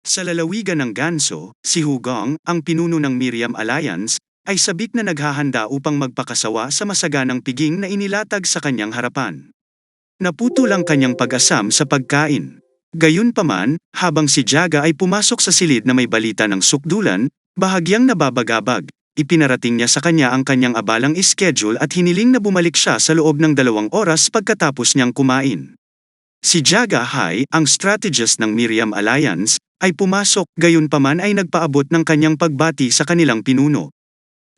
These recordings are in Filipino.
Sa lalawigan ng Ganso, si Hugong, ang pinuno ng Miriam Alliance, ay sabik na naghahanda upang magpakasawa sa masaganang piging na inilatag sa kanyang harapan. Naputol ang kanyang pag-asam sa pagkain. Gayunpaman, habang si Jaga ay pumasok sa silid na may balita ng sukdulan, bahagyang nababagabag, ipinarating niya sa kanya ang kanyang abalang schedule at hiniling na bumalik siya sa loob ng dalawang oras pagkatapos niyang kumain. Si Jaga Hai, ang strategist ng Miriam Alliance, ay pumasok gayunpaman ay nagpaabot ng kanyang pagbati sa kanilang pinuno.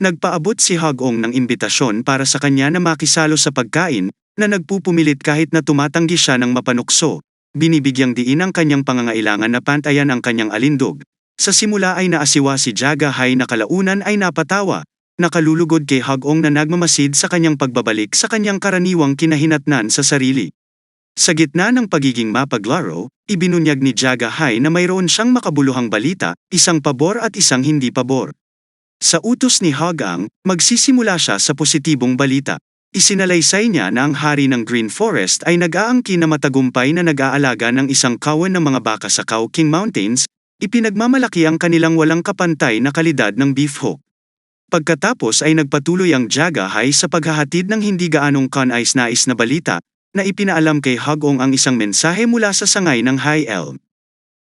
Nagpaabot si Hagong ng imbitasyon para sa kanya na makisalo sa pagkain, na nagpupumilit kahit na tumatanggi siya ng mapanukso. Binibigyang diin ang kanyang pangangailangan na pantayan ang kanyang alindog. Sa simula ay naasiwa si Jaga Hai na kalaunan ay napatawa, nakalulugod kay Hagong na nagmamasid sa kanyang pagbabalik sa kanyang karaniwang kinahinatnan sa sarili. Sa gitna ng pagiging mapaglaro, ibinunyag ni Jaga Hai na mayroon siyang makabuluhang balita, isang pabor at isang hindi pabor. Sa utos ni Hagang, magsisimula siya sa positibong balita. Isinalaysay niya na ang hari ng Green Forest ay nag-aangkin na matagumpay na nag-aalaga ng isang kawan ng mga baka sa Cow King Mountains, ipinagmamalaki ang kanilang walang kapantay na kalidad ng beef hook. Pagkatapos ay nagpatuloy ang Jaga Hai sa paghahatid ng hindi gaanong kanais-nais na balita, na ipinaalam kay Hagong ang isang mensahe mula sa sangay ng High Elm.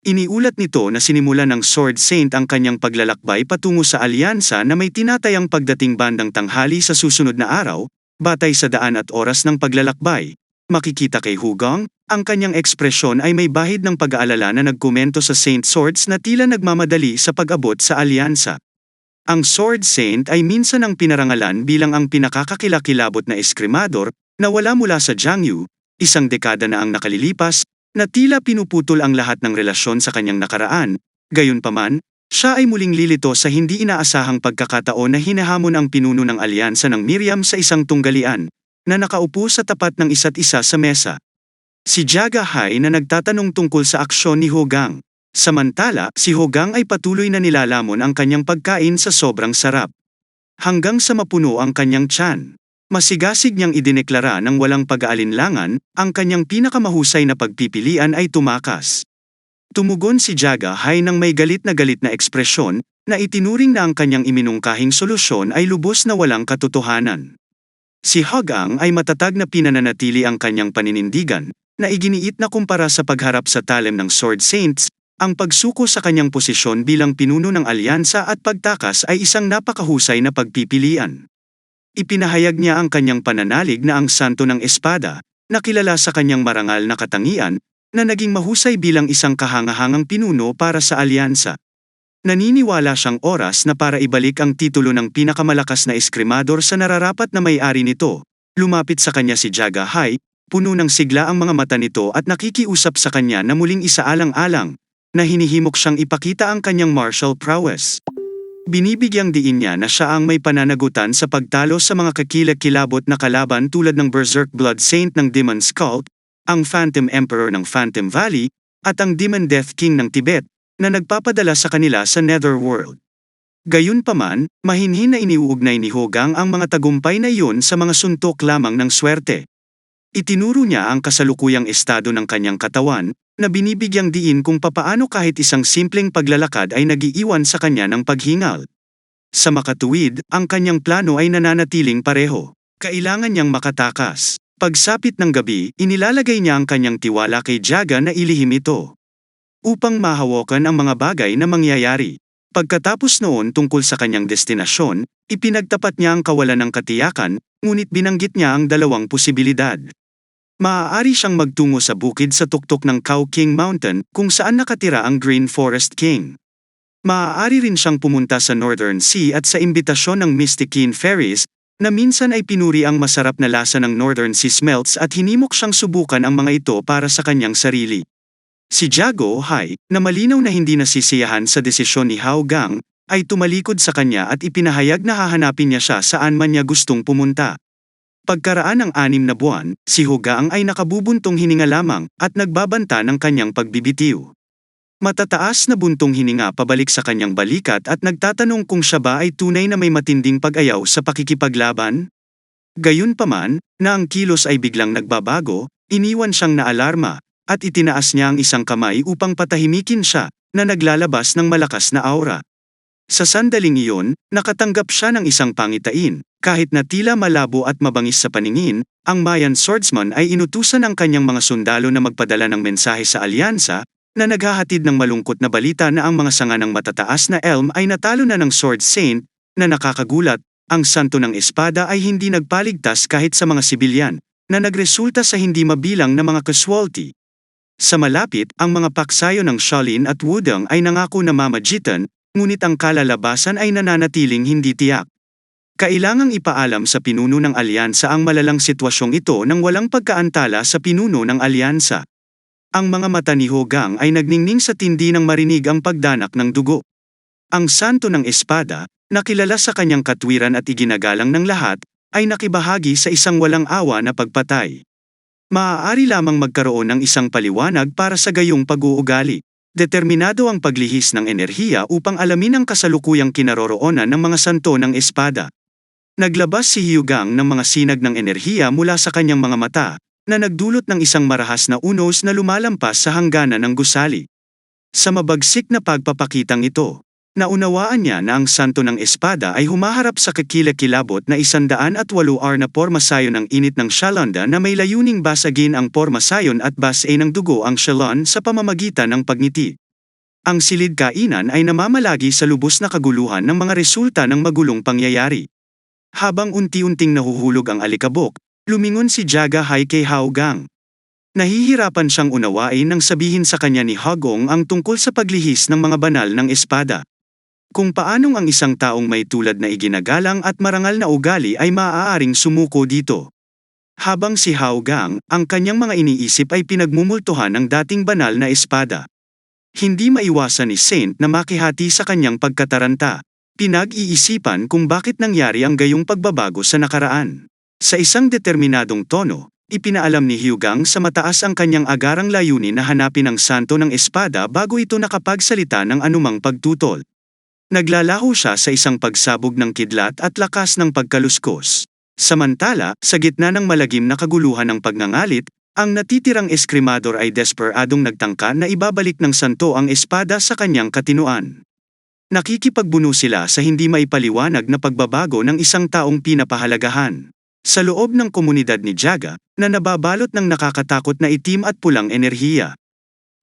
Iniulat nito na sinimula ng Sword Saint ang kanyang paglalakbay patungo sa alyansa na may tinatayang pagdating bandang tanghali sa susunod na araw, batay sa daan at oras ng paglalakbay. Makikita kay Hugong, ang kanyang ekspresyon ay may bahid ng pag-aalala na nagkomento sa Saint Swords na tila nagmamadali sa pag-abot sa alyansa. Ang Sword Saint ay minsan ang pinarangalan bilang ang pinakakakilakilabot na eskrimador na wala mula sa Jiangyu, isang dekada na ang nakalilipas, na tila pinuputol ang lahat ng relasyon sa kanyang nakaraan, gayunpaman, siya ay muling lilito sa hindi inaasahang pagkakataon na hinahamon ang pinuno ng alyansa ng Miriam sa isang tunggalian, na nakaupo sa tapat ng isa't isa sa mesa. Si Jaga Hai na nagtatanong tungkol sa aksyon ni Hogang. Samantala, si Hogang ay patuloy na nilalamon ang kanyang pagkain sa sobrang sarap. Hanggang sa mapuno ang kanyang tiyan. Masigasig niyang idineklara ng walang pag-aalinlangan, ang kanyang pinakamahusay na pagpipilian ay tumakas. Tumugon si Jaga Hai ng may galit na galit na ekspresyon, na itinuring na ang kanyang iminungkahing solusyon ay lubos na walang katotohanan. Si Hagang ay matatag na pinananatili ang kanyang paninindigan, na iginiit na kumpara sa pagharap sa talem ng Sword Saints, ang pagsuko sa kanyang posisyon bilang pinuno ng alyansa at pagtakas ay isang napakahusay na pagpipilian. Ipinahayag niya ang kanyang pananalig na ang santo ng espada, na kilala sa kanyang marangal na katangian, na naging mahusay bilang isang kahangahangang pinuno para sa alyansa. Naniniwala siyang oras na para ibalik ang titulo ng pinakamalakas na eskrimador sa nararapat na may-ari nito. Lumapit sa kanya si Jaga Hai, puno ng sigla ang mga mata nito at nakikiusap sa kanya na muling isaalang-alang, na hinihimok siyang ipakita ang kanyang martial prowess. Binibigyang diin niya na siya ang may pananagutan sa pagtalo sa mga kakilakilabot na kalaban tulad ng Berserk Blood Saint ng Demon's Cult, ang Phantom Emperor ng Phantom Valley, at ang Demon Death King ng Tibet, na nagpapadala sa kanila sa Netherworld. Gayunpaman, mahinhin na iniuugnay ni Hogang ang mga tagumpay na iyon sa mga suntok lamang ng swerte. Itinuro niya ang kasalukuyang estado ng kanyang katawan, na binibigyang diin kung papaano kahit isang simpleng paglalakad ay nagiiwan sa kanya ng paghingal. Sa makatuwid, ang kanyang plano ay nananatiling pareho. Kailangan niyang makatakas. Pagsapit ng gabi, inilalagay niya ang kanyang tiwala kay Jaga na ilihim ito. Upang mahawakan ang mga bagay na mangyayari. Pagkatapos noon tungkol sa kanyang destinasyon, ipinagtapat niya ang kawalan ng katiyakan, ngunit binanggit niya ang dalawang posibilidad. Maaari siyang magtungo sa bukid sa tuktok ng Cow King Mountain kung saan nakatira ang Green Forest King. Maaari rin siyang pumunta sa Northern Sea at sa imbitasyon ng Mystic King Ferries, na minsan ay pinuri ang masarap na lasa ng Northern Sea smelts at hinimok siyang subukan ang mga ito para sa kanyang sarili. Si Jago Hai, na malinaw na hindi nasisiyahan sa desisyon ni Hao Gang, ay tumalikod sa kanya at ipinahayag na hahanapin niya siya saan man niya gustong pumunta. Pagkaraan ng anim na buwan, si Hugaang ay nakabubuntong hininga lamang at nagbabanta ng kanyang pagbibitiw. Matataas na buntong hininga pabalik sa kanyang balikat at nagtatanong kung siya ba ay tunay na may matinding pag-ayaw sa pakikipaglaban? Gayunpaman, na ang kilos ay biglang nagbabago, iniwan siyang naalarma, at itinaas niya ang isang kamay upang patahimikin siya, na naglalabas ng malakas na aura. Sa sandaling iyon, nakatanggap siya ng isang pangitain, kahit na tila malabo at mabangis sa paningin, ang Mayan swordsman ay inutusan ng kanyang mga sundalo na magpadala ng mensahe sa alyansa, na naghahatid ng malungkot na balita na ang mga sanga ng matataas na elm ay natalo na ng Sword Saint, na nakakagulat, ang santo ng espada ay hindi nagpaligtas kahit sa mga sibilyan, na nagresulta sa hindi mabilang na mga casualty. Sa malapit, ang mga paksayo ng Shaolin at Wudang ay nangako na mamagitan, ngunit ang kalalabasan ay nananatiling hindi tiyak. Kailangang ipaalam sa pinuno ng alyansa ang malalang sitwasyong ito nang walang pagkaantala sa pinuno ng alyansa. Ang mga mata ni Hogang ay nagningning sa tindi ng marinig ang pagdanak ng dugo. Ang santo ng espada, nakilala sa kanyang katwiran at iginagalang ng lahat, ay nakibahagi sa isang walang awa na pagpatay. Maaari lamang magkaroon ng isang paliwanag para sa gayong pag-uugali. Determinado ang paglihis ng enerhiya upang alamin ang kasalukuyang kinaroroonan ng mga santo ng espada. Naglabas si Hyugang ng mga sinag ng enerhiya mula sa kanyang mga mata, na nagdulot ng isang marahas na unos na lumalampas sa hangganan ng gusali. Sa mabagsik na pagpapakitang ito, naunawaan niya na ang santo ng espada ay humaharap sa kakilakilabot na isandaan at walo na pormasayon ng init ng Shalanda na may layuning basagin ang pormasayon at base ng dugo ang Shalon sa pamamagitan ng pagngiti. Ang silid kainan ay namamalagi sa lubos na kaguluhan ng mga resulta ng magulong pangyayari. Habang unti-unting nahuhulog ang alikabok, lumingon si Jaga Hai kay Haogang. Nahihirapan siyang unawain nang sabihin sa kanya ni Hagong ang tungkol sa paglihis ng mga banal ng espada. Kung paanong ang isang taong may tulad na iginagalang at marangal na ugali ay maaaring sumuko dito. Habang si Haogang, ang kanyang mga iniisip ay pinagmumultuhan ng dating banal na espada. Hindi maiwasan ni Saint na makihati sa kanyang pagkataranta. Pinag-iisipan kung bakit nangyari ang gayong pagbabago sa nakaraan. Sa isang determinadong tono, ipinaalam ni Hyugang sa mataas ang kanyang agarang layunin na hanapin ang santo ng espada bago ito nakapagsalita ng anumang pagtutol. Naglalaho siya sa isang pagsabog ng kidlat at lakas ng pagkaluskos. Samantala, sa gitna ng malagim na kaguluhan ng pagngangalit, ang natitirang eskrimador ay desperadong nagtangka na ibabalik ng santo ang espada sa kanyang katinuan. Nakikipagbuno sila sa hindi maipaliwanag na pagbabago ng isang taong pinapahalagahan. Sa loob ng komunidad ni Jaga, na nababalot ng nakakatakot na itim at pulang enerhiya.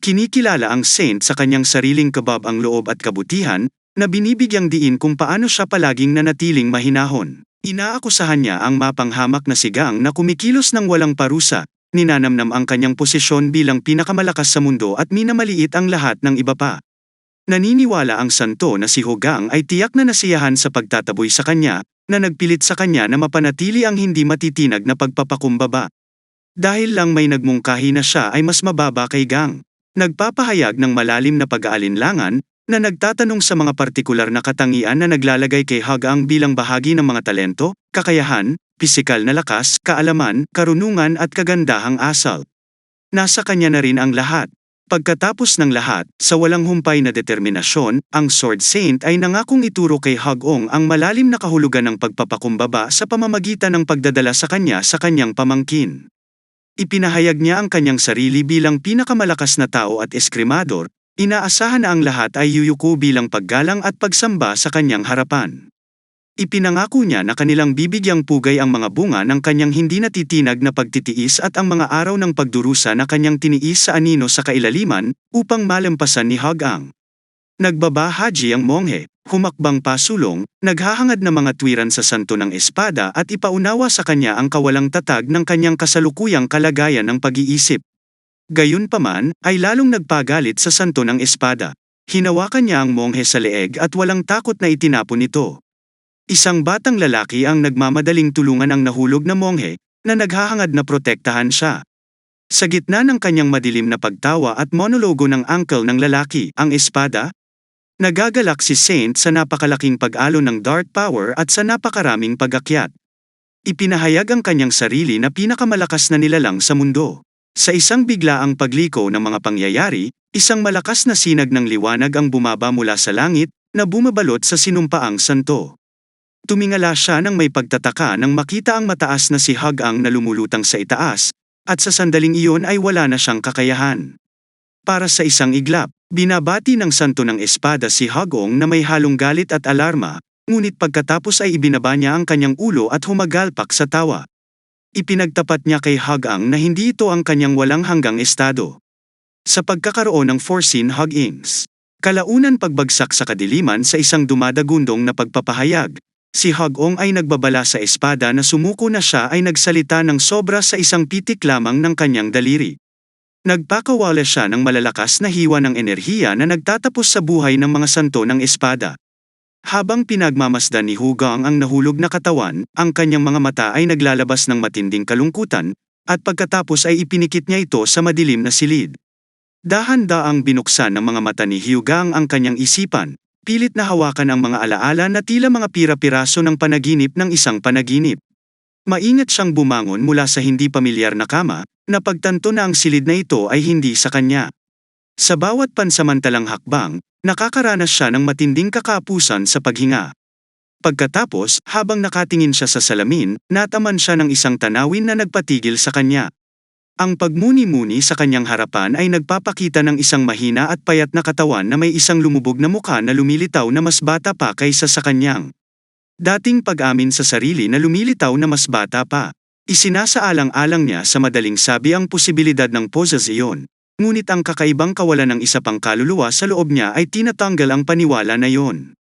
Kinikilala ang saint sa kanyang sariling kabab ang loob at kabutihan, na binibigyang diin kung paano siya palaging nanatiling mahinahon. Inaakusahan niya ang mapanghamak na sigang na kumikilos ng walang parusa, ninanamnam ang kanyang posisyon bilang pinakamalakas sa mundo at minamaliit ang lahat ng iba pa. Naniniwala ang santo na si Hogang ay tiyak na nasiyahan sa pagtataboy sa kanya, na nagpilit sa kanya na mapanatili ang hindi matitinag na pagpapakumbaba. Dahil lang may nagmungkahi na siya ay mas mababa kay Gang. Nagpapahayag ng malalim na pag-aalinlangan, na nagtatanong sa mga partikular na katangian na naglalagay kay Hogang bilang bahagi ng mga talento, kakayahan, pisikal na lakas, kaalaman, karunungan at kagandahang asal. Nasa kanya na rin ang lahat. Pagkatapos ng lahat, sa walang humpay na determinasyon, ang Sword Saint ay nangakong ituro kay Hagong ang malalim na kahulugan ng pagpapakumbaba sa pamamagitan ng pagdadala sa kanya sa kanyang pamangkin. Ipinahayag niya ang kanyang sarili bilang pinakamalakas na tao at eskrimador, inaasahan na ang lahat ay yuyuko bilang paggalang at pagsamba sa kanyang harapan. Ipinangako niya na kanilang bibigyang pugay ang mga bunga ng kanyang hindi natitinag na pagtitiis at ang mga araw ng pagdurusa na kanyang tiniis sa anino sa kailaliman, upang malampasan ni Hagang. Nagbaba haji ang monghe, humakbang pasulong, naghahangad na mga tuwiran sa santo ng espada at ipaunawa sa kanya ang kawalang tatag ng kanyang kasalukuyang kalagayan ng pag-iisip. Gayunpaman, ay lalong nagpagalit sa santo ng espada. Hinawakan niya ang monghe sa leeg at walang takot na itinapon ito. Isang batang lalaki ang nagmamadaling tulungan ang nahulog na monghe, na naghahangad na protektahan siya. Sa gitna ng kanyang madilim na pagtawa at monologo ng uncle ng lalaki, ang espada, nagagalak si Saint sa napakalaking pag-alo ng dart power at sa napakaraming pagakyat. Ipinahayag ang kanyang sarili na pinakamalakas na nilalang sa mundo. Sa isang biglaang pagliko ng mga pangyayari, isang malakas na sinag ng liwanag ang bumaba mula sa langit, na bumabalot sa sinumpaang santo. Tumingala siya nang may pagtataka nang makita ang mataas na si Hagang na lumulutang sa itaas, at sa sandaling iyon ay wala na siyang kakayahan. Para sa isang iglap, Binabati ng santo ng espada si Hagong na may halong galit at alarma, ngunit pagkatapos ay ibinaba niya ang kanyang ulo at humagalpak sa tawa. Ipinagtapat niya kay Hagang na hindi ito ang kanyang walang hanggang estado. Sa pagkakaroon ng foreseen huggings, kalaunan pagbagsak sa kadiliman sa isang dumadagundong na pagpapahayag, si Hagong ay nagbabala sa espada na sumuko na siya ay nagsalita ng sobra sa isang pitik lamang ng kanyang daliri. Nagpakawala siya ng malalakas na hiwa ng enerhiya na nagtatapos sa buhay ng mga santo ng espada. Habang pinagmamasdan ni Hugang ang nahulog na katawan, ang kanyang mga mata ay naglalabas ng matinding kalungkutan, at pagkatapos ay ipinikit niya ito sa madilim na silid. Dahan-daang binuksan ng mga mata ni Hugang ang kanyang isipan, pilit na hawakan ang mga alaala na tila mga pira-piraso ng panaginip ng isang panaginip. Maingat siyang bumangon mula sa hindi pamilyar na kama, na pagtanto na ang silid na ito ay hindi sa kanya. Sa bawat pansamantalang hakbang, nakakaranas siya ng matinding kakapusan sa paghinga. Pagkatapos, habang nakatingin siya sa salamin, nataman siya ng isang tanawin na nagpatigil sa kanya. Ang pagmuni-muni sa kanyang harapan ay nagpapakita ng isang mahina at payat na katawan na may isang lumubog na mukha na lumilitaw na mas bata pa kaysa sa kanyang. Dating pag-amin sa sarili na lumilitaw na mas bata pa. Isinasaalang-alang niya sa madaling sabi ang posibilidad ng posasyon. Ngunit ang kakaibang kawalan ng isa pang kaluluwa sa loob niya ay tinatanggal ang paniwala na yon.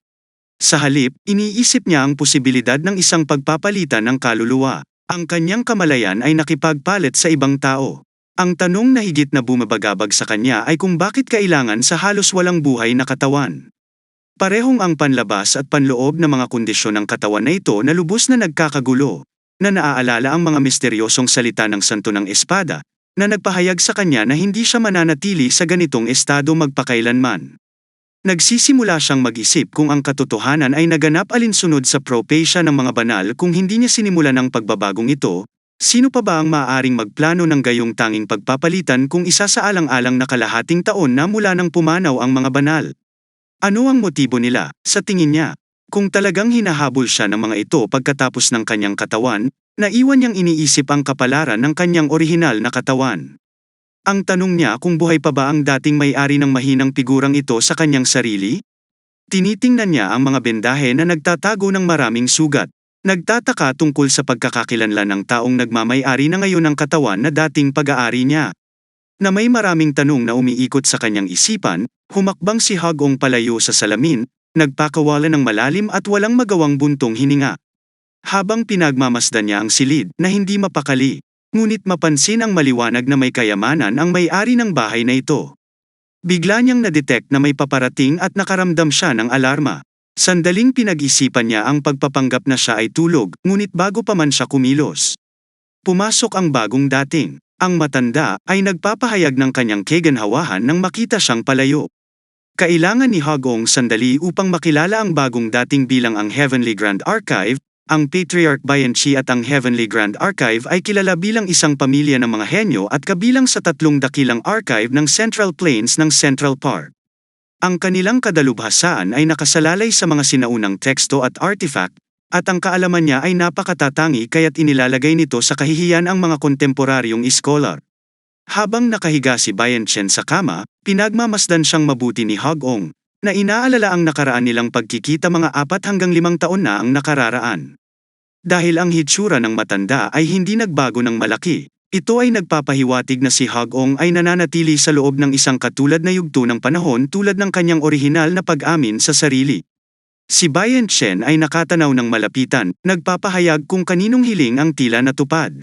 Sa halip, iniisip niya ang posibilidad ng isang pagpapalitan ng kaluluwa. Ang kanyang kamalayan ay nakipagpalit sa ibang tao. Ang tanong na higit na bumabagabag sa kanya ay kung bakit kailangan sa halos walang buhay na katawan. Parehong ang panlabas at panloob na mga kondisyon ng katawan na ito na lubos na nagkakagulo, na naaalala ang mga misteryosong salita ng Santo ng Espada, na nagpahayag sa kanya na hindi siya mananatili sa ganitong estado magpakailanman. Nagsisimula siyang mag-isip kung ang katotohanan ay naganap alinsunod sa propesya ng mga banal kung hindi niya sinimulan ang pagbabagong ito, sino pa ba ang maaaring magplano ng gayong tanging pagpapalitan kung isa sa alang-alang na kalahating taon na mula nang pumanaw ang mga banal? Ano ang motibo nila, sa tingin niya? Kung talagang hinahabol siya ng mga ito pagkatapos ng kanyang katawan, naiwan niyang iniisip ang kapalaran ng kanyang orihinal na katawan. Ang tanong niya kung buhay pa ba ang dating may-ari ng mahinang figurang ito sa kanyang sarili? Tinitingnan niya ang mga bendahe na nagtatago ng maraming sugat. Nagtataka tungkol sa pagkakakilanlan ng taong nagmamay-ari na ngayon ng katawan na dating pag-aari niya. Na may maraming tanong na umiikot sa kanyang isipan, humakbang si Hagong palayo sa salamin, nagpakawala ng malalim at walang magawang buntong hininga. Habang pinagmamasdan niya ang silid na hindi mapakali, ngunit mapansin ang maliwanag na may kayamanan ang may-ari ng bahay na ito. Bigla niyang nadetect na may paparating at nakaramdam siya ng alarma. Sandaling pinag-isipan niya ang pagpapanggap na siya ay tulog, ngunit bago pa man siya kumilos. Pumasok ang bagong dating. Ang matanda ay nagpapahayag ng kanyang keganhawahan nang makita siyang palayo. Kailangan ni Hagong sandali upang makilala ang bagong dating bilang ang Heavenly Grand Archive, ang Patriarch Bayanchi at ang Heavenly Grand Archive ay kilala bilang isang pamilya ng mga henyo at kabilang sa tatlong dakilang archive ng Central Plains ng Central Park. Ang kanilang kadalubhasaan ay nakasalalay sa mga sinaunang teksto at artifact, at ang kaalaman niya ay napakatatangi kaya't inilalagay nito sa kahihiyan ang mga kontemporaryong iskolar. Habang nakahiga si Bayan Chen sa kama, pinagmamasdan siyang mabuti ni Hagong, na inaalala ang nakaraan nilang pagkikita mga apat hanggang limang taon na ang nakararaan. Dahil ang hitsura ng matanda ay hindi nagbago ng malaki, ito ay nagpapahiwatig na si Hagong ay nananatili sa loob ng isang katulad na yugto ng panahon tulad ng kanyang orihinal na pag-amin sa sarili. Si Bayan Chen ay nakatanaw ng malapitan, nagpapahayag kung kaninong hiling ang tila natupad.